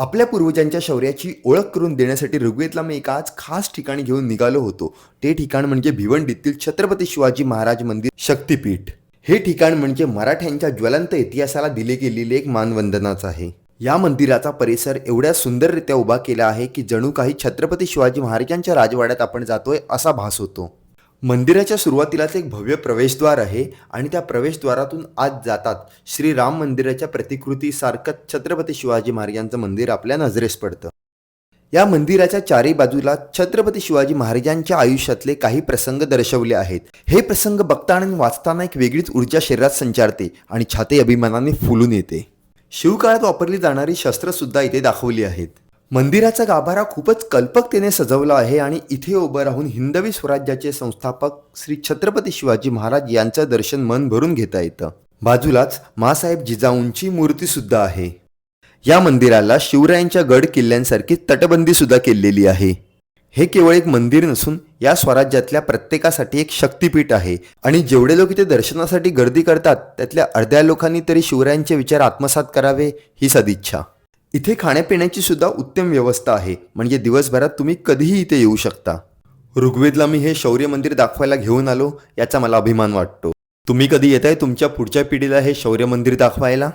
आपल्या पूर्वजांच्या शौर्याची ओळख करून देण्यासाठी ऋग्वेदला मी एक आज खास ठिकाणी घेऊन निघालो होतो. ते ठिकाण म्हणजे भिवंडीतील छत्रपती शिवाजी महाराज मंदिर शक्तीपीठ. हे ठिकाण म्हणजे मराठ्यांच्या ज्वलंत इतिहासाला दिले गेलेले एक मानवंदनाच आहे. या मंदिराचा परिसर एवढ्या सुंदररित्या उभा केला आहे की जणू काही छत्रपती शिवाजी महाराजांच्या राजवाड्यात आपण जातोय असा भास होतो. मंदिराच्या सुरुवातीलाच एक भव्य प्रवेशद्वार आहे आणि त्या प्रवेशद्वारातून आज जातात श्री राम मंदिराच्या प्रतिकृतीसारखं छत्रपती शिवाजी महाराजांचं मंदिर आपल्या नजरेस पडतं. या मंदिराच्या चारी बाजूला छत्रपती शिवाजी महाराजांच्या आयुष्यातले काही प्रसंग दर्शवले आहेत. हे प्रसंग बघताना आणि वाचताना एक वेगळीच ऊर्जा शरीरात संचारते आणि छाती अभिमानाने फुलून येते. शिवकाळात वापरली जाणारी शस्त्र सुद्धा इथे दाखवली आहेत. मंदिराचा गाभारा खूपच कल्पकतेने सजवला आहे आणि इथे उभं राहून हिंदवी स्वराज्याचे संस्थापक श्री छत्रपती शिवाजी महाराज यांचं दर्शन मन भरून घेता येतं. बाजूलाच मासाहेब जिजाऊंची मूर्ती सुद्धा आहे. या मंदिराला शिवरायांच्या गड किल्ल्यांसारखी तटबंदी सुद्धा केलेली आहे. हे केवळ एक मंदिर नसून या स्वराज्यातल्या प्रत्येकासाठी एक शक्तीपीठ आहे आणि जेवढे लोक इथे दर्शनासाठी गर्दी करतात त्यातल्या अर्ध्या लोकांनी तरी शिवरायांचे विचार आत्मसात करावे ही सदिच्छा. इथे खाण्यापिण्याची सुद्धा उत्तम व्यवस्था आहे. म्हणजे दिवसभरात तुम्ही कधीही इथे येऊ शकता. ऋग्वेदला मी हे शौर्य मंदिर दाखवायला घेऊन आलो याचा मला अभिमान वाटतो. तुम्ही कधी येत आहे तुमच्या पुढच्या पिढीला हे शौर्य मंदिर दाखवायला?